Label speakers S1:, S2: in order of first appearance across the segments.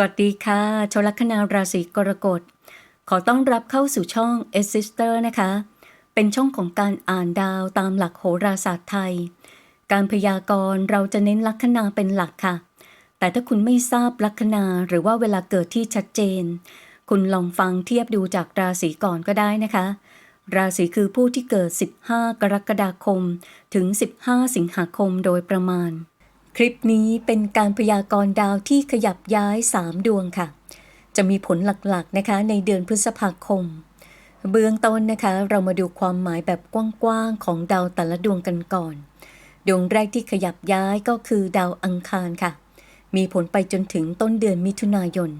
S1: สวัสดีค่ะ ชลคนาราศีกรกฎ ขอต้อนรับเข้าสู่ช่อง e s s i s t e r นะคะ เป็นช่องของการอ่านดาวตามหลักโหราศาสตร์ไทย การพยากรณ์เราจะเน้นลัคนาเป็นหลักค่ะ แต่ถ้าคุณไม่ทราบลัคนาหรือว่าเวลาเกิดที่ชัดเจน คุณลองฟังเทียบดูจากราศีก่อนก็ได้นะคะ ราศีคือผู้ที่เกิด 15 กรกฎาคม ถึง 15 สิงหาคมโดยประมาณ คลิปนี้เป็นการพยากรณ์ดาวที่ขยับย้าย 3 ดวงค่ะ จะมีผลหลักๆนะคะในเดือนพฤษภาคม เบื้องต้นนะคะ เรามาดูความหมายแบบกว้างๆของดาวแต่ละดวงกันก่อน ดวงแรกที่ขยับย้ายก็คือดาวอังคารค่ะ มีผลไปจนถึงต้นเดือนมิถุนายน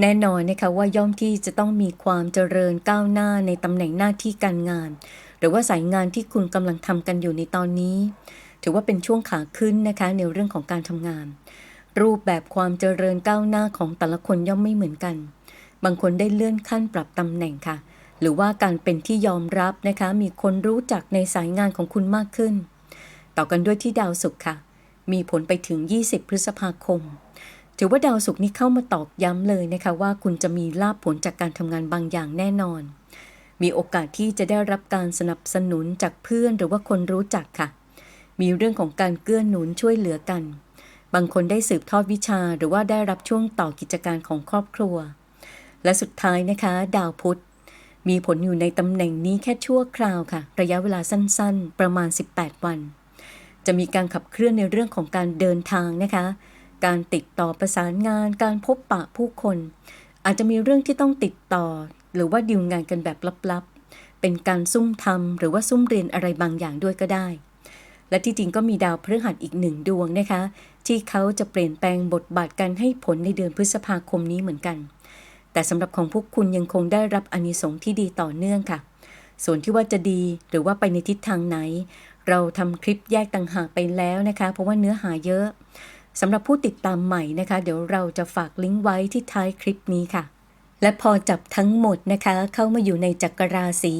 S1: แน่นอนนะคะว่าย่อมที่จะต้องมีความเจริญก้าวหน้าในตำแหน่งหน้าที่การงาน หรือว่าสายงานที่คุณกำลังทำกันอยู่ในตอนนี้ ถือว่าเป็นช่วงขาขึ้นนะคะในเรื่องของการทำงาน รูปแบบความเจริญก้าวหน้าของแต่ละคนย่อมไม่เหมือนกัน บางคนได้เลื่อนขั้นปรับตำแหน่งค่ะ หรือว่าการเป็นที่ยอมรับนะคะ มีคนรู้จักในสายงานของคุณมากขึ้น ต่อกันด้วยที่ดาวศุกร์ค่ะ มีผลไปถึง 20 พฤษภาคม ถือว่าดาวศุกร์นี้เข้ามาตอกย้ำเลยนะคะ ว่าคุณจะมีลาภผลจากการทำงานบางอย่างแน่นอนมีโอกาสที่จะได้รับการสนับสนุนจากเพื่อนหรือว่าคนรู้จักค่ะ มีเรื่องของการเกื้อหนุนช่วยเหลือกัน บางคนได้สืบทอดวิชาหรือว่าได้รับช่วงต่อกิจการของครอบครัว และสุดท้ายนะคะ ดาวพุธ มีผลอยู่ในตำแหน่งนี้แค่ชั่วคราวค่ะ ระยะเวลาสั้นๆ ประมาณ 18 วัน จะมีการขับเคลื่อนในเรื่องของการเดินทางนะคะ การติดต่อประสานงาน การพบปะผู้คน อาจจะมีเรื่องที่ต้องติดต่อ หรือว่าดิวงานกันแบบลับๆเป็นการซุ่มทำหรือว่าซุ่มเรียนอะไรบางอย่างด้วยก็ได้ และที่จริงก็มีดาวพฤหัสอีกหนึ่งดวงนะคะ ที่เขาจะเปลี่ยนแปลงบทบาทการให้ผลในเดือนพฤษภาคมนี้เหมือนกัน แต่สำหรับของพวกคุณยังคงได้รับอานิสงส์ที่ดีต่อเนื่องค่ะ ส่วนที่ว่าจะดีหรือว่าไปในทิศทางไหน เราทำคลิปแยกต่างหากไปแล้วนะคะ เพราะว่าเนื้อหาเยอะสำหรับผู้ติดตามใหม่นะคะ เดี๋ยวเราจะฝากลิงก์ไว้ที่ท้ายคลิปนี้ค่ะ และพอจับทั้งหมดนะคะ เข้ามาอยู่ในจักรราศี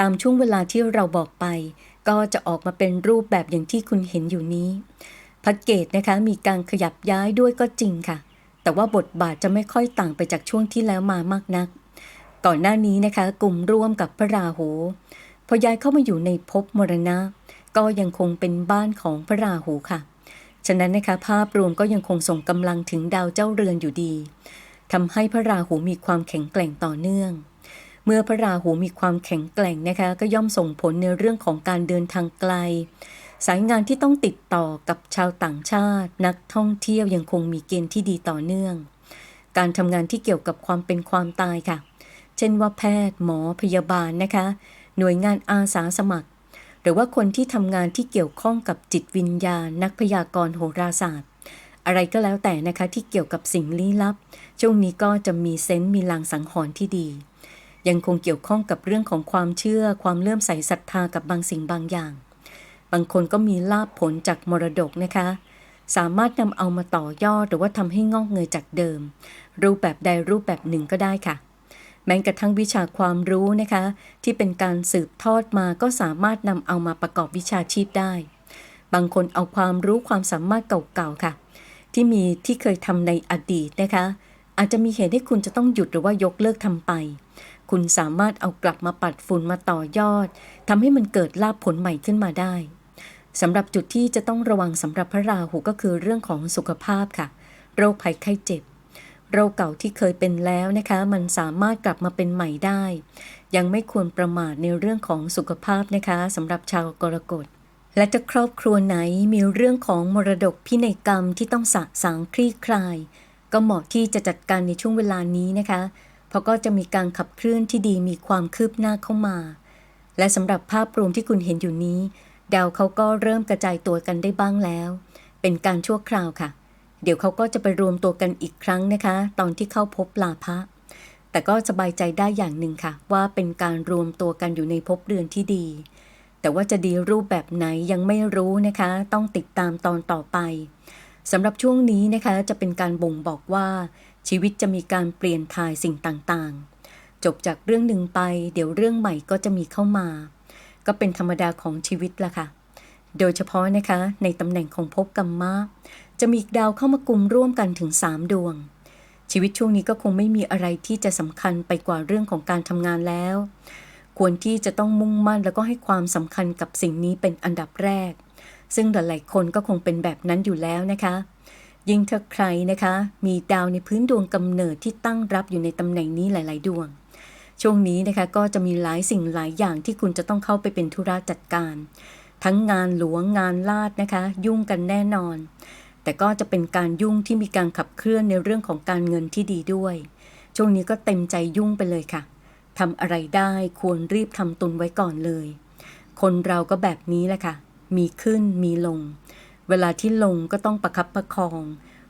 S1: ตามช่วงเวลาที่เราบอกไป ก็จะออกมาเป็นรูปแบบอย่างที่คุณเห็นอยู่นี้ พัดเกตนะคะมีการขยับย้ายด้วยก็จริงค่ะ แต่ว่าบทบาทจะไม่ค่อยต่างไปจากช่วงที่แล้วมามากนัก ก่อนหน้านี้นะคะกลุ่มร่วมกับพระราหู พอย้ายเข้ามาอยู่ในภพมรณะ ก็ยังคงเป็นบ้านของพระราหูค่ะ ฉะนั้นนะคะภาพรวมก็ยังคงส่งกำลังถึงดาวเจ้าเรือนอยู่ดีทำให้พระราหูมีความแข็งแกร่งต่อเนื่อง เมื่อพระราหูมีความแข็งแกร่งนะคะ ก็ย่อมส่งผลในเรื่องของการเดินทางไกล สายงานที่ต้องติดต่อกับชาวต่างชาติ นักท่องเที่ยวยังคงมีเกณฑ์ที่ดีต่อเนื่อง การทำงานที่เกี่ยวกับความเป็นความตายค่ะ เช่นว่าแพทย์หมอพยาบาลนะคะ หน่วยงานอาสาสมัคร หรือว่าคนที่ทำงานที่เกี่ยวข้องกับจิตวิญญาณ นักพยากรณ์โหราศาสตร์อะไรก็แล้วแต่นะคะที่เกี่ยวกับสิ่งลี้ลับ ช่วงนี้ก็จะมีเซนต์มีลางสังหรณ์ที่ดี ยังคงเกี่ยวข้องกับเรื่องของความเชื่อความเลื่อมใสศรัทธากับบางสิ่งบางอย่าง บางคนก็มีลาภผลจากมรดกนะคะ สามารถนำเอามาต่อยอดหรือว่าทำให้งอกเงยจากเดิม รูปแบบใดรูปแบบหนึ่งก็ได้ค่ะ แม้กระทั่งวิชาความรู้นะคะ ที่เป็นการสืบทอดมาก็สามารถนำเอามาประกอบวิชาชีพได้ บางคนเอาความรู้ความสามารถเก่าๆค่ะ ที่มีที่เคยทำในอดีตนะคะ อาจจะมีเหตุให้คุณจะต้องหยุดหรือว่ายกเลิกทำไป คุณสามารถเอากลับมาปัดฝุ่นมาต่อยอดทำให้มันเกิดลาภผลใหม่ขึ้นมาได้สำหรับจุดที่จะต้องระวังสำหรับพระราหูก็คือเรื่องของสุขภาพค่ะ โรคภัยไข้เจ็บ โรคเก่าที่เคยเป็นแล้วนะคะ มันสามารถกลับมาเป็นใหม่ได้ ยังไม่ควรประมาทในเรื่องของสุขภาพนะคะสำหรับชาวกรกฎและจะครอบครัวไหนมีเรื่องของมรดกพินัยกรรมที่ต้องสะสางคลี่คลาย ก็เหมาะที่จะจัดการในช่วงเวลานี้นะคะ เพราะก็จะมีการขับเคลื่อนที่ดีมีความคืบหน้าเข้ามา และสำหรับภาพรวมที่คุณเห็นอยู่นี้ ดาวเขาก็เริ่มกระจายตัวกันได้บ้างแล้ว เป็นการชั่วคราวค่ะ เดี๋ยวเขาก็จะไปรวมตัวกันอีกครั้งนะคะ ตอนที่เข้าพบลาภะแต่ก็สบายใจได้อย่างหนึ่งค่ะ ว่าเป็นการรวมตัวกันอยู่ในภพเรือนที่ดี แต่ว่าจะดีรูปแบบไหนยังไม่รู้นะคะ ต้องติดตามตอนต่อไปสำหรับช่วงนี้นะคะจะเป็นการบ่งบอกว่า ชีวิตจะมีการเปลี่ยนถ่ายสิ่งต่างๆ จบจากเรื่องหนึ่งไป เดี๋ยวเรื่องใหม่ก็จะมีเข้ามา ก็เป็นธรรมดาของชีวิตละค่ะ โดยเฉพาะนะคะ ในตำแหน่งของภพกรรมะจะมีดาวเข้ามากลุ่มร่วมกันถึง 3 ดวง ชีวิตช่วงนี้ก็คงไม่มีอะไรที่จะสำคัญไปกว่าเรื่องของการทำงานแล้ว ควรที่จะต้องมุ่งมั่นแล้วก็ให้ความสำคัญกับสิ่งนี้เป็นอันดับแรก ซึ่งหลายๆคนก็คงเป็นแบบนั้นอยู่แล้วนะคะ ยิ่งถ้าใครนะคะ มีดาวในพื้นดวงกำเนิดที่ตั้งรับอยู่ในตำแหน่งนี้หลาย ๆ ดวง ช่วงนี้นะคะก็จะมีหลายสิ่งหลายอย่างที่คุณจะต้องเข้าไปเป็นธุระจัดการ ทั้งงานหลวงงานลาดนะคะ ยุ่งกันแน่นอน แต่ก็จะเป็นการยุ่งที่มีการขับเคลื่อนในเรื่องของการเงินที่ดีด้วย ช่วงนี้ก็เต็มใจยุ่งไปเลยค่ะทำอะไรได้ควรรีบทำตุนไว้ก่อนเลย คนเราก็แบบนี้แหละค่ะ มีขึ้นมีลง เวลาที่ลงก็ต้องประคับประคอง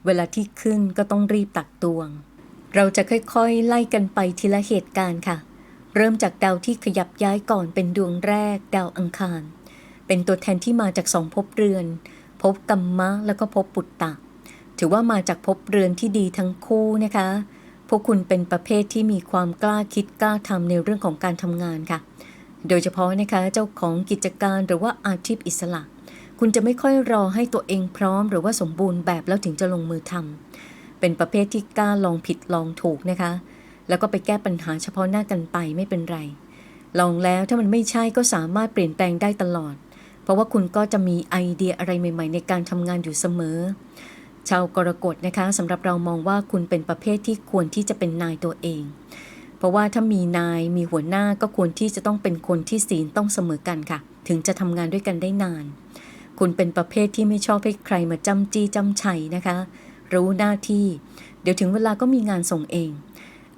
S1: เวลาที่ขึ้นก็ต้องรีบตักตวง เราจะค่อยๆ ไล่กันไปทีละเหตุการณ์ค่ะ เริ่มจากดาวที่ขยับย้ายก่อนเป็นดวงแรก ดาวอังคาร เป็นตัวแทนที่มาจากสองภพเรือนภพกัมมะแล้วก็ภพปุตตะ ถือว่ามาจากภพเรือนที่ดีทั้งคู่นะคะ พวกคุณเป็นประเภทที่มีความกล้าคิดกล้าทำในเรื่องของการทำงานค่ะ โดยเฉพาะนะคะเจ้าของกิจการหรือว่าอาชีพอิสระ คุณจะไม่ค่อยรอให้ตัวเองพร้อม หรือว่าสมบูรณ์แบบแล้วถึงจะลงมือทำเป็นประเภทที่กล้าลองผิดลองถูกนะคะ แล้วก็ไปแก้ปัญหาเฉพาะหน้ากันไปไม่เป็นไร ลองแล้วถ้ามันไม่ใช่ก็สามารถเปลี่ยนแปลงได้ตลอด เพราะว่าคุณก็จะมีไอเดียอะไรใหม่ ๆ ในการทำงานอยู่เสมอ ชาวกรกฎนะคะสำหรับเรามองว่าคุณเป็นประเภทที่ควรที่จะเป็นนายตัวเองเพราะว่าถ้ามีนายมีหัวหน้าก็ควรที่จะต้องเป็นคนที่ศีลต้องเสมอกันค่ะ ถึงจะทำงานด้วยกันได้นาน คุณเป็นประเภทที่ไม่ชอบให้ใครมาจำจี้จำชัยนะคะ รู้หน้าที่ เดี๋ยวถึงเวลาก็มีงานส่งเอง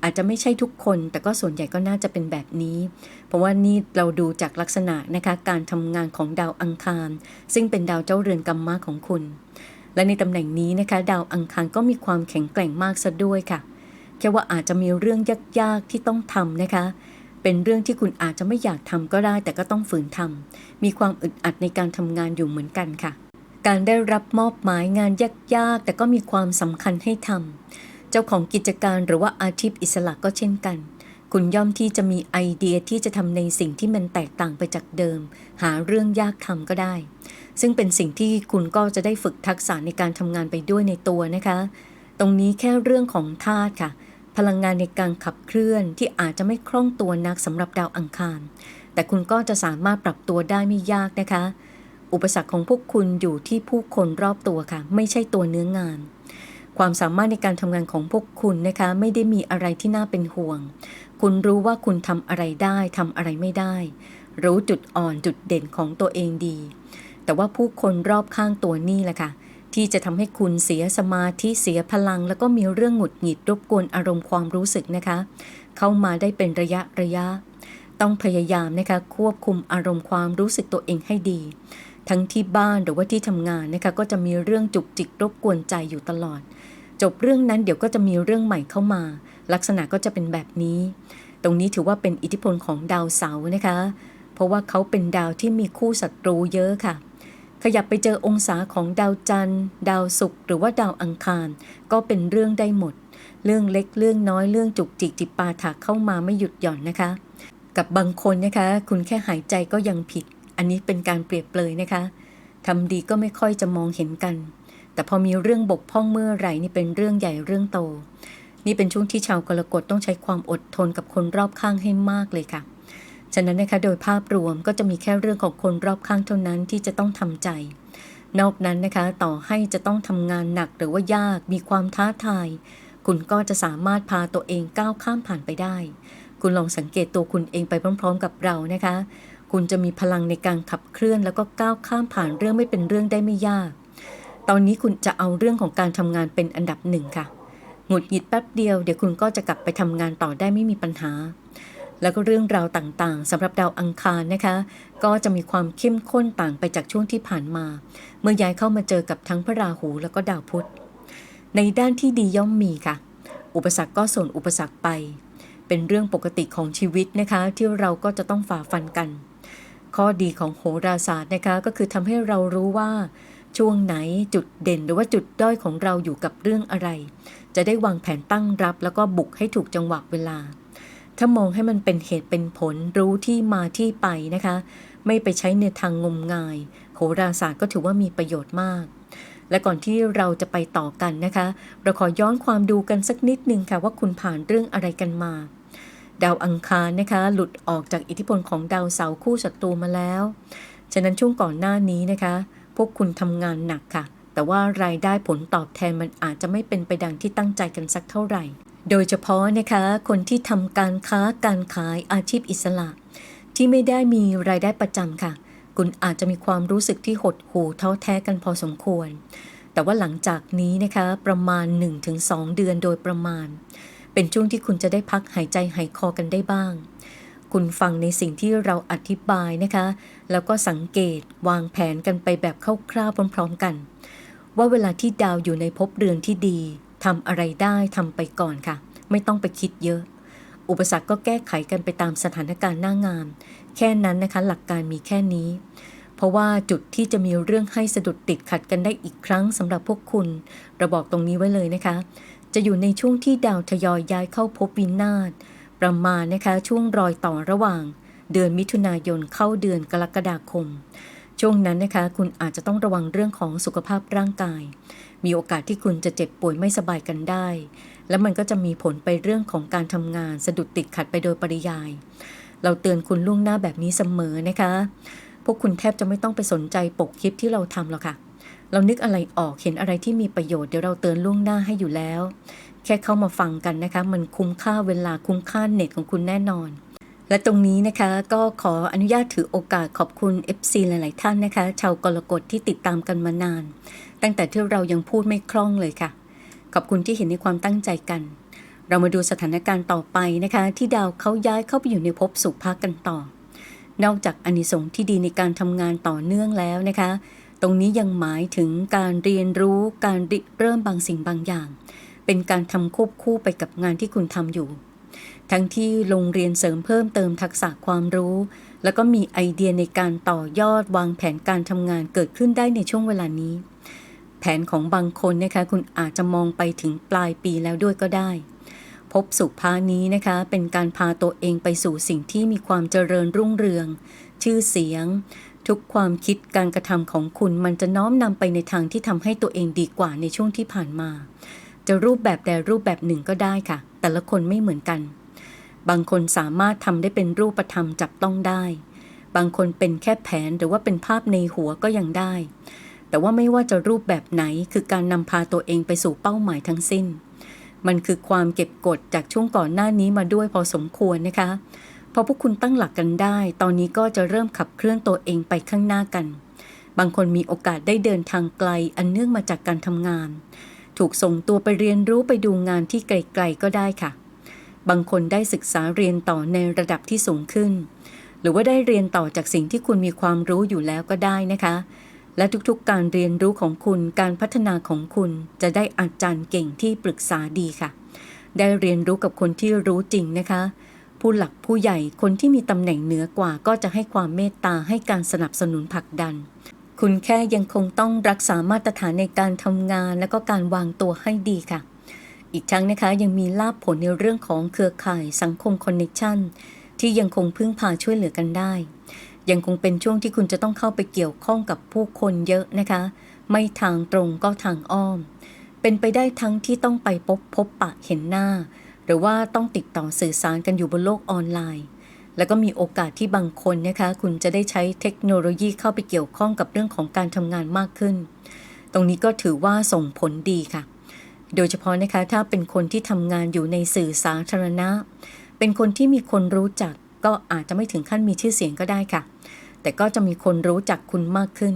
S1: อาจจะไม่ใช่ทุกคนแต่ก็ส่วนใหญ่ก็น่าจะเป็นแบบนี้ เพราะว่านี่เราดูจากลักษณะนะคะการทำงานของดาวอังคาร ซึ่งเป็นดาวเจ้าเรือนกรรมะของคุณ และในตำแหน่งนี้นะคะ ดาวอังคารก็มีความแข็งแกร่งมากซะด้วยค่ะแค่ว่าอาจจะมีเรื่องยากๆที่ต้องทำนะคะ เป็นเรื่องที่คุณอาจจะไม่อยากทำก็ได้แต่ก็ต้องฝืนทำมีความอึดอัดในการทำงานอยู่เหมือนกันค่ะ การได้รับมอบหมายงานยากๆ แต่ก็มีความสำคัญให้ทำเจ้าของกิจการหรือว่าอาชีพอิสระก็เช่นกัน คุณย่อมที่จะมีไอเดียที่จะทำในสิ่งที่มันแตกต่างไปจากเดิม หาเรื่องยากทำก็ได้ ซึ่งเป็นสิ่งที่คุณก็จะได้ฝึกทักษะในการทำงานไปด้วยในตัวนะคะ ตรงนี้แค่เรื่องของธาตุค่ะ พลังงานในการขับเคลื่อนที่อาจจะไม่คล่องตัวนักสำหรับดาวอังคาร แต่คุณก็จะสามารถปรับตัวได้ไม่ยากนะคะ อุปสรรคของพวกคุณอยู่ที่ผู้คนรอบตัวค่ะ ไม่ใช่ตัวเนื้องาน ความสามารถในการทำงานของพวกคุณนะคะ ไม่ได้มีอะไรที่น่าเป็นห่วง คุณรู้ว่าคุณทำอะไรได้ทำอะไรไม่ได้ รู้จุดอ่อนจุดเด่นของตัวเองดี แต่ว่าผู้คนรอบข้างตัวนี่แหละค่ะ ที่จะทำให้คุณเสียสมาธิเสียพลัง แล้วก็มีเรื่องหงุดหงิดรบกวนอารมณ์ความรู้สึกนะคะ เข้ามาได้เป็นระยะระยะ ต้องพยายามนะคะควบคุมอารมณ์ความรู้สึกตัวเองให้ดี ทั้งที่บ้านหรือว่าที่ทำงานนะคะก็จะมีเรื่องจุกจิกรบกวนใจอยู่ตลอด จบเรื่องนั้นเดี๋ยวก็จะมีเรื่องใหม่เข้ามา ลักษณะก็จะเป็นแบบนี้ ตรงนี้ถือว่าเป็นอิทธิพลของดาวเสาร์นะคะ เพราะว่าเขาเป็นดาวที่มีคู่ศัตรูเยอะค่ะ ขยับไปเจอองศาของดาวจันทร์ ดาวศุกร์หรือว่าดาวอังคาร ก็เป็นเรื่องได้หมด เรื่องเล็กเรื่องน้อยเรื่องจุกจิกจิปาถากเข้ามาไม่หยุดหย่อนนะคะ กับบางคนนะคะ คุณแค่หายใจก็ยังผิด อันนี้เป็นการเปรียบเปรยนะคะทำดีก็ไม่ค่อยจะมองเห็นกัน แต่พอมีเรื่องบกพร่องเมื่อไหร่นี่เป็นเรื่องใหญ่เรื่องโต นี่เป็นช่วงที่ชาวกรกฎต้องใช้ความอดทนกับคนรอบข้างให้มากเลยค่ะ ฉะนั้นนะคะโดยภาพรวมก็จะมีแค่เรื่องของคนรอบข้างเท่านั้นที่จะต้องทำใจ นอกนั้นนะคะต่อให้จะต้องทำงานหนักหรือว่ายากมีความท้าทาย คุณก็จะสามารถพาตัวเองก้าวข้ามผ่านไปได้ คุณลองสังเกตตัวคุณเองไปพร้อม ๆ กับเรานะคะ คุณจะมีพลังในการขับเคลื่อน แล้วก็ก้าวข้ามผ่านเรื่องไม่เป็นเรื่องได้ไม่ยาก ตอนนี้คุณจะเอาเรื่องของการทำงานเป็นอันดับหนึ่งค่ะหงุดหงิดแป๊บเดียวเดี๋ยวคุณก็จะกลับไปทำงานต่อได้ไม่มีปัญหา แล้วก็เรื่องราวต่างๆสำหรับดาวอังคารนะคะ ก็จะมีความเข้มข้นต่างไปจากช่วงที่ผ่านมา เมื่อย้ายเข้ามาเจอกับทั้งพระราหูแล้วก็ดาวพุธ ในด้านที่ดีย่อมมีค่ะ อุปสรรคก็ส่วนอุปสรรคไป เป็นเรื่องปกติของชีวิตนะคะ ที่เราก็จะต้องฝ่าฟันกัน ข้อดีของโหราศาสตร์นะคะก็คือทำให้เรารู้ว่าช่วงไหนจุดเด่นหรือว่าจุดด้อยของเราอยู่กับเรื่องอะไร จะได้วางแผนตั้งรับแล้วก็บุกให้ถูกจังหวะเวลา ถ้ามองให้มันเป็นเหตุเป็นผลรู้ที่มาที่ไปนะคะ ไม่ไปใช้ในทางงมงาย โหราศาสตร์ก็ถือว่ามีประโยชน์มาก และก่อนที่เราจะไปต่อกันนะคะ เราขอย้อนความดูกันสักนิดนึงค่ะว่าคุณผ่านเรื่องอะไรกันมา ดาวอังคารนะคะ หลุดออกจากอิทธิพลของดาวเสาร์คู่ศัตรูมาแล้ว ฉะนั้นช่วงก่อนหน้านี้นะคะ พวกคุณทำงานหนักค่ะแต่ว่ารายได้ผลตอบแทนมันอาจจะไม่เป็นไปดังที่ตั้งใจกันสักเท่าไหร่ โดยเฉพาะนะคะคนที่ทำการค้าการขายอาชีพอิสระ ที่ไม่ได้มีรายได้ประจำค่ะ คุณอาจจะมีความรู้สึกที่หดหู่ท้อแท้กันพอสมควร แต่ว่าหลังจากนี้นะคะประมาณ 1-2 เดือนโดยประมาณ เป็นช่วงที่คุณจะได้พักหายใจหายคอกันได้บ้าง คุณฟังในสิ่งที่เราอธิบายนะคะ แล้วก็สังเกตวางแผนกันไปแบบคร่าวๆพร้อม ๆ กัน ว่าเวลาที่ดาวอยู่ในภพเรือนที่ดี ทำอะไรได้ทำไปก่อนค่ะ ไม่ต้องไปคิดเยอะ อุปสรรคก็แก้ไขกันไปตามสถานการณ์หน้างาน แค่นั้นนะคะ หลักการมีแค่นี้ เพราะว่าจุดที่จะมีเรื่องให้สะดุดติดขัดกันได้อีกครั้งสำหรับพวกคุณเราบอกตรงนี้ไว้เลยนะคะ จะอยู่ในช่วงที่ดาวทยอยย้ายเข้าภพวินาศประมาณนะคะช่วงรอยต่อระหว่าง เดือนมิถุนายนเข้าเดือนกรกฎาคม ช่วงนั้นนะคะ คุณอาจจะต้องระวังเรื่องของสุขภาพร่างกาย มีโอกาสที่คุณจะเจ็บป่วยไม่สบายกันได้ และมันก็จะมีผลไปเรื่องของการทำงาน สะดุดติดขัดไปโดยปริยาย เราเตือนคุณล่วงหน้าแบบนี้เสมอนะคะ พวกคุณแทบจะไม่ต้องไปสนใจปกคลิปที่เราทำหรอกค่ะ เรานึกอะไรออกเห็นอะไรที่มีประโยชน์เดี๋ยวเราเตือนล่วงหน้าให้อยู่แล้ว แค่เข้ามาฟังกันนะคะ มันคุ้มค่าเวลาคุ้มค่าเน็ตของคุณแน่นอน และตรงนี้นะคะก็ขออนุญาตถือโอกาสขอบคุณ FC หลาย ๆ ท่านนะคะ ชาวกรกฎที่ติดตามกันมานาน ตั้งแต่ที่เรายังพูดไม่คล่องเลยค่ะ ขอบคุณที่เห็นในความตั้งใจกัน เรามาดูสถานการณ์ต่อไปนะคะ ที่ดาวเขาย้ายเข้าไปอยู่ในภพสุภากันต่อ นอกจากอนิสงส์ที่ดีในการทำงานต่อเนื่องแล้วนะคะ ตรงนี้ยังหมายถึงการเรียนรู้การริเริ่มบางสิ่งบางอย่าง เป็นการทำควบคู่ไปกับงานที่คุณทำอยู่ ทั้งที่โรงเรียนเสริมเพิ่มเติมทักษะความรู้ แล้วก็มีไอเดียในการต่อยอดวางแผนการทำงานเกิดขึ้นได้ในช่วงเวลานี้ แผนของบางคนนะคะคุณอาจจะมองไปถึงปลายปีแล้วด้วยก็ได้ พบสุภานี้นะคะเป็นการพาตัวเองไปสู่สิ่งที่มีความเจริญรุ่งเรือง ชื่อเสียง ทุกความคิดการกระทำของคุณมันจะน้อมนำไปในทางที่ทำให้ตัวเองดีกว่าในช่วงที่ผ่านมา จะรูปแบบใดรูปแบบหนึ่งก็ได้ค่ะ แต่ละคนไม่เหมือนกัน บางคนสามารถทำได้เป็นรูปธรรมจับต้องได้ บางคนเป็นแค่แผนหรือว่าเป็นภาพในหัวก็ยังได้ แต่ว่าไม่ว่าจะรูปแบบไหนคือการนำพาตัวเองไปสู่เป้าหมายทั้งสิ้น มันคือความเก็บกดจากช่วงก่อนหน้านี้มาด้วยพอสมควรนะคะ พอพวกคุณตั้งหลักกันได้ ตอนนี้ก็จะเริ่มขับเคลื่อนตัวเองไปข้างหน้ากัน บางคนมีโอกาสได้เดินทางไกลอันเนื่องมาจากการทำงาน ถูกส่งตัวไปเรียนรู้ไปดูงานที่ไกลๆก็ได้ค่ะ บางคนได้ศึกษาเรียนต่อในระดับที่สูงขึ้น หรือว่าได้เรียนต่อจากสิ่งที่คุณมีความรู้อยู่แล้วก็ได้นะคะ และทุกๆการเรียนรู้ของคุณการพัฒนาของคุณจะได้อาจารย์เก่งที่ปรึกษาดีค่ะ ได้เรียนรู้กับคนที่รู้จริงนะคะ ผู้หลักผู้ใหญ่คนที่มีตำแหน่งเหนือกว่าก็จะให้ความเมตตาให้การสนับสนุนผลักดัน คุณแค่ยังคงต้องรักษามาตรฐานในการทำงาน และก็การวางตัวให้ดีค่ะ อีกทั้งนะคะยังมีลาบผลในเรื่องของเครือข่ายสังคมคอนเน c ชันที่ยังคงพึ่งพาช่วยเหลือกันได้ ยังคงเป็นช่วงที่คุณจะต้องเข้าไปเกี่ยวข้องกับผู้คนเยอะนะคะ ไม่ทางตรงก็ทางอ้อม เป็นไปได้ทั้งที่ต้องไปพบพบปะเห็นหน้า หรือว่าต้องติดต่อสื่อสารกันอยู่บนโลกออนไลน์ แล้วก็มีโอกาสที่บางคนนะคะ คุณจะได้ใช้เทคโนโลยีเข้าไปเกี่ยวข้องกับเรื่องของการทำงานมากขึ้น ตรงนี้ก็ถือว่าส่งผลดีค่ะ โดยเฉพาะนะคะถ้าเป็นคนที่ทำงานอยู่ในสื่อสาธารณะ เป็นคนที่มีคนรู้จักก็อาจจะไม่ถึงขั้นมีชื่อเสียงก็ได้ค่ะ แต่ก็จะมีคนรู้จักคุณมากขึ้น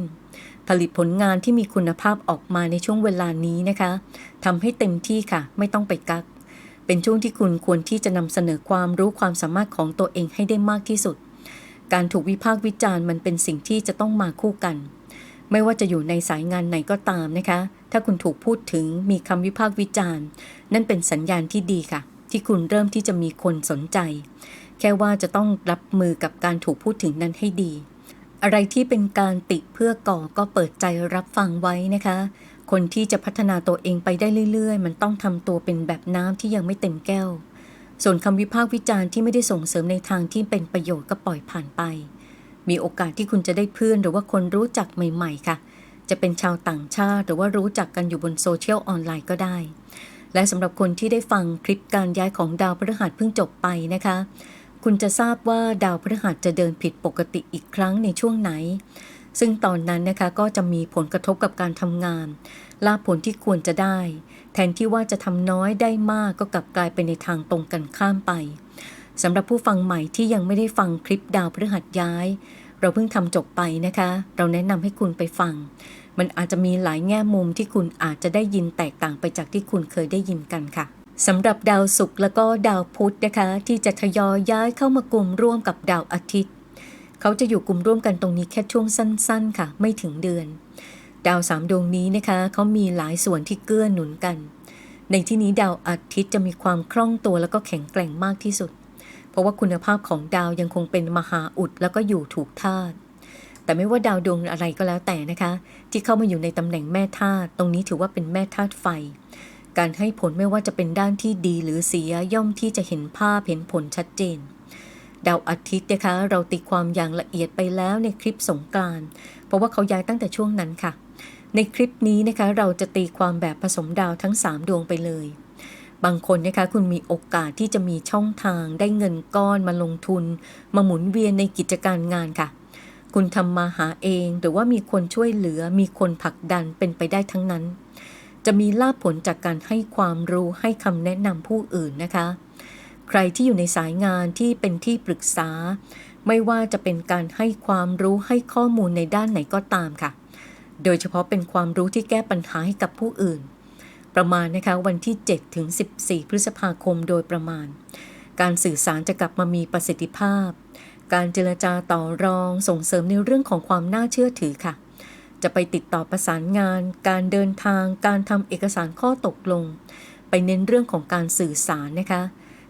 S1: ผลิตผลงานที่มีคุณภาพออกมาในช่วงเวลานี้นะคะทำให้เต็มที่ค่ะ ไม่ต้องไปกัก เป็นช่วงที่คุณควรที่จะนำเสนอความรู้ความสามารถของตัวเองให้ได้มากที่สุด การถูกวิพากษ์วิจารณ์มันเป็นสิ่งที่จะต้องมาคู่กัน ไม่ว่าจะอยู่ในสายงานไหนก็ตามนะคะ ถ้าคุณถูกพูดถึงมีคำวิพากษ์วิจารณ์ นั่นเป็นสัญญาณที่ดีค่ะ ที่คุณเริ่มที่จะมีคนสนใจ แค่ว่าจะต้องรับมือกับการถูกพูดถึงนั้นให้ดี อะไรที่เป็นการติเพื่อก่อก็เปิดใจรับฟังไว้นะคะ คนที่จะพัฒนาตัวเองไปได้เรื่อย ๆ มันต้องทำตัวเป็นแบบน้ำที่ยังไม่เต็มแก้ว ส่วนคำวิพากษ์วิจารณ์ที่ไม่ได้ส่งเสริมในทางที่เป็นประโยชน์ก็ปล่อยผ่านไป มีโอกาสที่คุณจะได้เพื่อนหรือว่าคนรู้จักใหม่ ๆ ค่ะ จะเป็นชาวต่างชาติหรือว่ารู้จักกันอยู่บนโซเชียลออนไลน์ก็ได้ และสำหรับคนที่ได้ฟังคลิปการย้ายของดาวพฤหัสเพิ่งจบไปนะคะ คุณจะทราบว่าดาวพฤหัสจะเดินผิดปกติอีกครั้งในช่วงไหน ซึ่งตอนนั้นนะคะก็จะมีผลกระทบกับการทำงานลาผลที่ควรจะได้ แทนที่ว่าจะทำน้อยได้มากก็กลับกลายเป็นในทางตรงกันข้ามไปสำหรับผู้ฟังใหม่ที่ยังไม่ได้ฟังคลิปดาวพฤหัสย้าย เราเพิ่งทำจบไปนะคะ เราแนะนำให้คุณไปฟัง มันอาจจะมีหลายแง่มุมที่คุณอาจจะได้ยินแตกต่างไปจากที่คุณเคยได้ยินกันค่ะสำหรับดาวศุกร์แล้วก็ดาวพุธนะคะ ที่จะทยอยย้ายเข้ามากลุ่มร่วมกับดาวอาทิตย์ เขาจะอยู่กลุ่มร่วมกันตรงนี้แค่ช่วงสั้น ๆ ค่ะ ไม่ถึงเดือน ดาวสามดวงนี้นะคะเขามีหลายส่วนที่เกื้อหนุนกัน ในที่นี้ดาวอาทิตย์จะมีความคล่องตัวแล้วก็แข็งแกร่งมากที่สุด เพราะว่าคุณภาพของดาวยังคงเป็นมหาอุดแล้วก็อยู่ถูกธาตุแต่ไม่ว่าดาวดวงอะไรก็แล้วแต่นะคะ ที่เข้ามาอยู่ในตำแหน่งแม่ธาตุตรงนี้ถือว่าเป็นแม่ธาตุไฟ การให้ผลไม่ว่าจะเป็นด้านที่ดีหรือเสียย่อมที่จะเห็นภาพเห็นผลชัดเจน ดาวอาทิตย์นะคะ เราตีความอย่างละเอียดไปแล้วในคลิปสงกรานเพราะว่าเขาย้ายตั้งแต่ช่วงนั้นค่ะ ในคลิปนี้นะคะเราจะตีความแบบผสมดาวทั้ง 3 ดวงไปเลย บางคนนะคะคุณมีโอกาสที่จะมีช่องทางได้เงินก้อนมาลงทุน มาหมุนเวียนในกิจการงานค่ะ คุณทำมาหาเองหรือว่ามีคนช่วยเหลือมีคนผลักดันเป็นไปได้ทั้งนั้น จะมีลาภผลจากการให้ความรู้ให้คำแนะนำผู้อื่นนะคะ ใครที่อยู่ในสายงานที่เป็นที่ปรึกษา ไม่ว่าจะเป็นการให้ความรู้ให้ข้อมูลในด้านไหนก็ตามค่ะ โดยเฉพาะเป็นความรู้ที่แก้ปัญหาให้กับผู้อื่น ประมาณนะคะวันที่ 7 ถึง 14 พฤษภาคมโดยประมาณ การสื่อสารจะกลับมามีประสิทธิภาพ การเจรจาต่อรองส่งเสริมในเรื่องของความน่าเชื่อถือค่ะ จะไปติดต่อประสานงาน การเดินทาง การทำเอกสารข้อตกลง ไปเน้นเรื่องของการสื่อสารนะคะ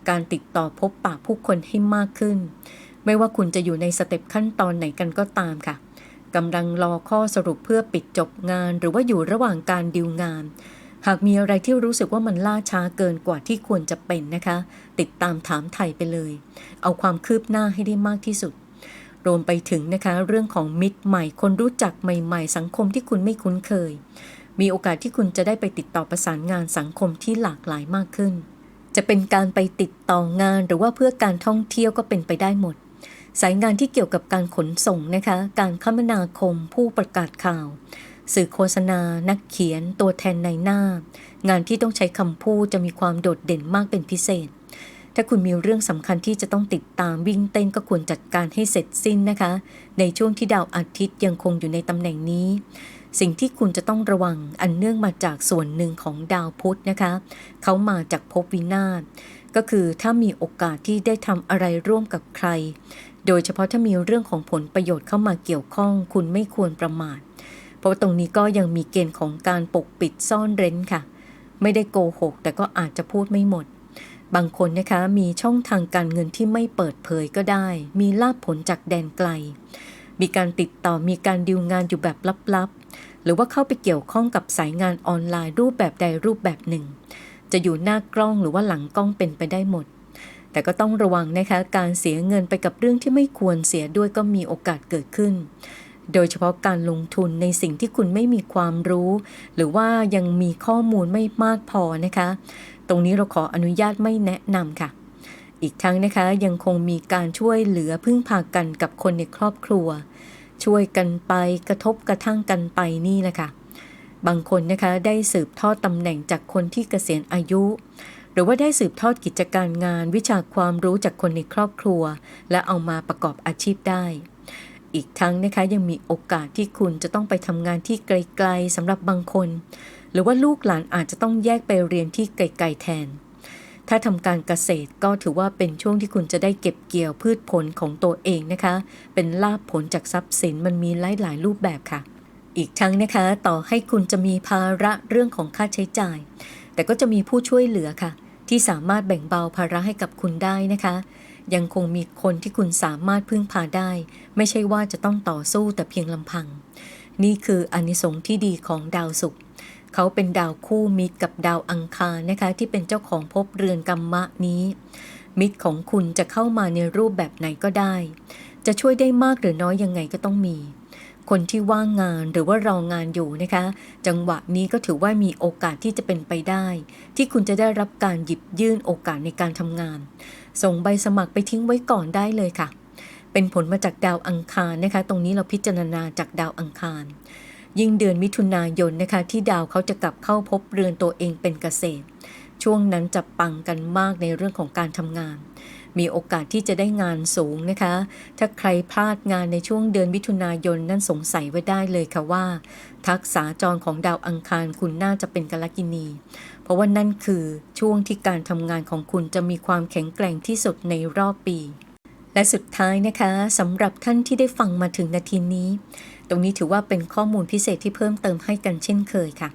S1: การติดต่อพบปะผู้คนให้มากขึ้น ไม่ว่าคุณจะอยู่ในสเต็ปขั้นตอนไหนกันก็ตามค่ะกำลังรอข้อสรุปเพื่อปิดจบงาน หรือว่าอยู่ระหว่างการดิวงาน หากมีอะไรที่รู้สึกว่ามันล่าช้าเกินกว่าที่ควรจะเป็นนะคะ ติดตามถามไทยไปเลย เอาความคืบหน้าให้ได้มากที่สุด รวมไปถึงนะคะ เรื่องของมิตรใหม่ คนรู้จักใหม่ ๆ สังคมที่คุณไม่คุ้นเคย มีโอกาสที่คุณจะได้ไปติดต่อประสานงานสังคมที่หลากหลายมากขึ้น จะเป็นการไปติดต่องานหรือว่าเพื่อการท่องเที่ยวก็เป็นไปได้หมด สายงานที่เกี่ยวกับการขนส่งนะคะ การคมนาคม ผู้ประกาศข่าว สื่อโฆษณา นักเขียน ตัวแทนในหน้า งานที่ต้องใช้คำพูดจะมีความโดดเด่นมากเป็นพิเศษ ถ้าคุณมีเรื่องสำคัญที่จะต้องติดตามวิ่งเต้นก็ควรจัดการให้เสร็จสิ้นนะคะ ในช่วงที่ดาวอาทิตย์ยังคงอยู่ในตำแหน่งนี้สิ่งที่คุณจะต้องระวังอันเนื่องมาจากส่วนหนึ่งของดาวพุธนะคะ เขามาจากภพวินาศก็คือถ้ามีโอกาสที่ได้ทำอะไรร่วมกับใคร โดยเฉพาะถ้ามีเรื่องของผลประโยชน์เข้ามาเกี่ยวข้อง คุณไม่ควรประมาท เพราะตรงนี้ก็ยังมีเกณฑ์ของการปกปิดซ่อนเร้นค่ะ ไม่ได้โกหก แต่ก็อาจจะพูดไม่หมด บางคนนะคะมีช่องทางการเงินที่ไม่เปิดเผยก็ได้ มีลาภผลจากแดนไกล มีการติดต่อมีการดิวงานอยู่แบบลับๆ หรือว่าเข้าไปเกี่ยวข้องกับสายงานออนไลน์รูปแบบใดรูปแบบหนึ่ง จะอยู่หน้ากล้องหรือว่าหลังกล้องเป็นไปได้หมด แต่ก็ต้องระวังนะคะการเสียเงินไปกับเรื่องที่ไม่ควรเสียด้วยก็มีโอกาสเกิดขึ้น โดยเฉพาะการลงทุนในสิ่งที่คุณไม่มีความรู้ หรือว่ายังมีข้อมูลไม่มากพอนะคะ ตรงนี้เราขออนุญาตไม่แนะนำค่ะอีกทั้งนะคะยังคงมีการช่วยเหลือพึ่งพากันกับคนในครอบครัว ช่วยกันไปกระทบกระทั่งกันไปนี่แหละค่ะ บางคนนะคะได้สืบทอดตำแหน่งจากคนที่เกษียณอายุ หรือว่าได้สืบทอดกิจการงานวิชาความรู้จากคนในครอบครัว และเอามาประกอบอาชีพได้ อีกทั้งนะคะยังมีโอกาสที่คุณจะต้องไปทำงานที่ไกลๆสำหรับบางคน หรือว่าลูกหลานอาจจะต้องแยกไปเรียนที่ไกลๆแทน ถ้าทำการเกษตรก็ถือว่าเป็นช่วงที่คุณจะได้เก็บเกี่ยวพืชผลของตัวเองนะคะ เป็นลาภผลจากทรัพย์สินมันมีหลายหลายรูปแบบค่ะ อีกทั้งนะคะ ต่อให้คุณจะมีภาระเรื่องของค่าใช้จ่าย แต่ก็จะมีผู้ช่วยเหลือค่ะ ที่สามารถแบ่งเบาภาระให้กับคุณได้นะคะ ยังคงมีคนที่คุณสามารถพึ่งพาได้ ไม่ใช่ว่าจะต้องต่อสู้แต่เพียงลำพัง นี่คืออนิสงส์ที่ดีของดาวศุกร์ เขาเป็นดาวคู่มิตรกับดาวอังคารนะคะ ที่เป็นเจ้าของภพเรือนกรรมะนี้ มิตรของคุณจะเข้ามาในรูปแบบไหนก็ได้ จะช่วยได้มากหรือน้อยยังไงก็ต้องมี คนที่ว่างงานหรือว่ารองานอยู่นะคะ จังหวะนี้ก็ถือว่ามีโอกาสที่จะเป็นไปได้ ที่คุณจะได้รับการหยิบยื่นโอกาสในการทำงาน ส่งใบสมัครไปทิ้งไว้ก่อนได้เลยค่ะ เป็นผลมาจากดาวอังคารนะคะ ตรงนี้เราพิจารณาจากดาวอังคาร ยิ่งเดือนมิถุนายนนะคะที่ดาวเขาจะกลับเข้าพบเรือนตัวเองเป็นเกษตร ช่วงนั้นจะปังกันมากในเรื่องของการทำงาน มีโอกาสที่จะได้งานสูงนะคะ ถ้าใครพลาดงานในช่วงเดือนมิถุนายนนั่นสงสัยไว้ได้เลยค่ะว่า ทักษะจรของดาวอังคารคุณน่าจะเป็นกาลกินี เพราะว่านั่นคือช่วงที่การทำงานของคุณจะมีความแข็งแกร่งที่สุดในรอบปีและสุดท้ายนะคะสำหรับท่านที่ได้ฟังมาถึงนาทีนี้ ตรงนี้ถือว่าเป็นข้อมูลพิเศษที่เพิ่มเติมให้กันเช่นเคยค่ะ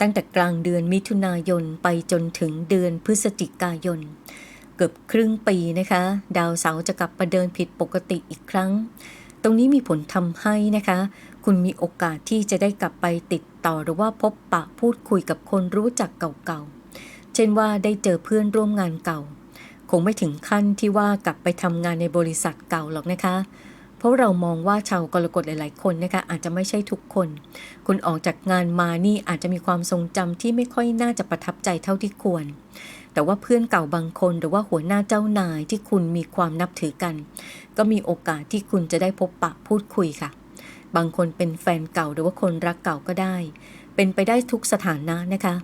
S1: ตั้งแต่กลางเดือนมิถุนายนไปจนถึงเดือนพฤศจิกายน เกือบครึ่งปีนะคะ ดาวเสาร์จะกลับมาเดินผิดปกติอีกครั้ง ตรงนี้มีผลทำให้นะคะ คุณมีโอกาสที่จะได้กลับไปติดต่อหรือว่าพบปะพูดคุยกับคนรู้จักเก่าๆ เช่นว่าได้เจอเพื่อนร่วมงานเก่า คงไม่ถึงขั้นที่ว่ากลับไปทำงานในบริษัทเก่าหรอกนะคะ เพราะเรามองว่าชาวกรกฎหลาย ๆ คนนะคะอาจจะไม่ใช่ทุกคน คุณออกจากงานมานี่อาจจะมีความทรงจำที่ไม่ค่อยน่าจะประทับใจเท่าที่ควร แต่ว่าเพื่อนเก่าบางคนหรือว่าหัวหน้าเจ้านายที่คุณมีความนับถือกัน ก็มีโอกาสที่คุณจะได้พบปะพูดคุยค่ะ บางคนเป็นแฟนเก่าหรือว่าคนรักเก่าก็ได้ เป็นไปได้ทุกสถานะนะคะ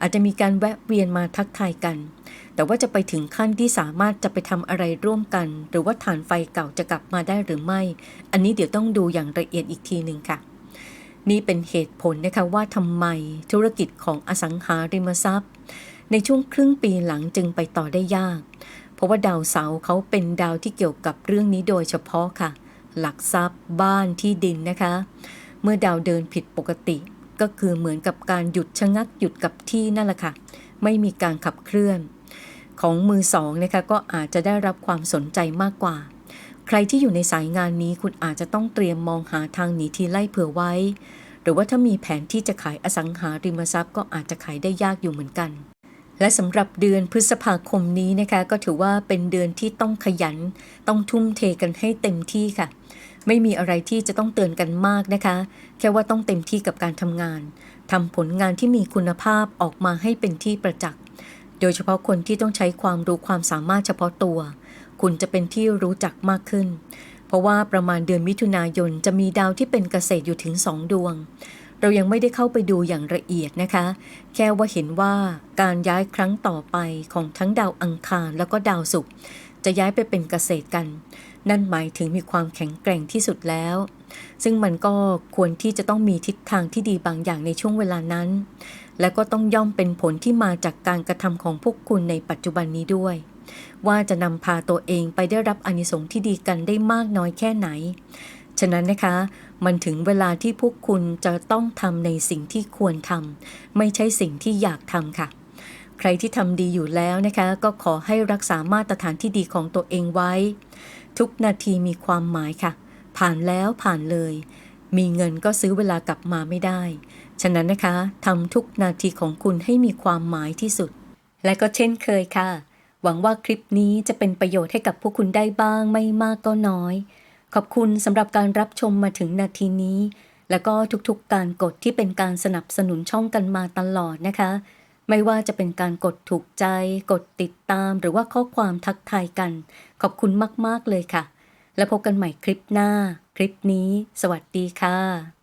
S1: อาจจะมีการแวะเวียนมาทักทายกัน แต่ว่าจะไปถึงขั้นที่สามารถจะไปทำอะไรร่วมกัน หรือว่าฐานไฟเก่าจะกลับมาได้หรือไม่ อันนี้เดี๋ยวต้องดูอย่างละเอียดอีกทีหนึ่งค่ะ นี่เป็นเหตุผลนะคะว่าทำไมธุรกิจของอสังหาริมทรัพย์ ในช่วงครึ่งปีหลังจึงไปต่อได้ยาก เพราะว่าดาวเสาร์เขาเป็นดาวที่เกี่ยวกับเรื่องนี้โดยเฉพาะค่ะ หลักทรัพย์ บ้านที่ดินนะคะ เมื่อดาวเดินผิดปกติก็คือเหมือนกับการหยุดชะงักหยุดกับที่นั่นแหละค่ะ ไม่มีการขับเคลื่อน ของมือสองนะคะก็อาจจะได้รับความสนใจมากกว่า ใครที่อยู่ในสายงานนี้คุณอาจจะต้องเตรียมมองหาทางหนีทีไล่เผื่อไว้ หรือว่าถ้ามีแผนที่จะขายอสังหาริมทรัพย์ก็อาจจะขายได้ยากอยู่เหมือนกัน และสำหรับเดือนพฤษภาคมนี้นะคะก็ถือว่าเป็นเดือนที่ต้องขยัน ต้องทุ่มเทกันให้เต็มที่ค่ะไม่มีอะไรที่จะต้องเตือนกันมากนะคะ แค่ว่าต้องเต็มที่กับการทำงาน ทำผลงานที่มีคุณภาพออกมาให้เป็นที่ประจักษ์ โดยเฉพาะคนที่ต้องใช้ความรู้ความสามารถเฉพาะตัว คุณจะเป็นที่รู้จักมากขึ้น เพราะว่าประมาณเดือนมิถุนายนจะมีดาวที่เป็นเกษตรอยู่ถึง2ดวง เรายังไม่ได้เข้าไปดูอย่างละเอียดนะคะ แค่ว่าเห็นว่าการย้ายครั้งต่อไปของทั้งดาวอังคารแล้วก็ดาวศุกร์จะย้ายไปเป็นเกษตรกัน นั่นหมายถึงมีความแข็งแกร่งที่สุดแล้ว ซึ่งมันก็ควรที่จะต้องมีทิศทางที่ดีบางอย่างในช่วงเวลานั้น และก็ต้องย่อมเป็นผลที่มาจากการกระทำของพวกคุณในปัจจุบันนี้ด้วย ว่าจะนำพาตัวเองไปได้รับอนิสงส์ที่ดีกันได้มากน้อยแค่ไหน ฉะนั้นนะคะ มันถึงเวลาที่พวกคุณจะต้องทำในสิ่งที่ควรทำไม่ใช่สิ่งที่อยากทำค่ะใครที่ทำดีอยู่แล้วนะคะ ก็ขอให้รักษามาตรฐานที่ดีของตัวเองไว้ ทุกนาทีมีความหมายค่ะ ผ่านแล้วผ่านเลย มีเงินก็ซื้อเวลากลับมาไม่ได้ ฉะนั้นนะคะทำทุกนาทีของคุณให้มีความหมายที่สุด และก็เช่นเคยค่ะ หวังว่าคลิปนี้จะเป็นประโยชน์ให้กับพวกคุณได้บ้างไม่มากก็น้อย ขอบคุณสำหรับการรับชมมาถึงนาทีนี้ แล้วก็ทุกๆการกดที่เป็นการสนับสนุนช่องกันมาตลอดนะคะ ไม่ว่าจะเป็นการกดถูกใจ กดติดตามหรือว่าข้อความทักทายกัน ขอบคุณมากๆเลยค่ะ แล้วพบกันใหม่คลิปหน้า คลิปนี้ สวัสดีค่ะ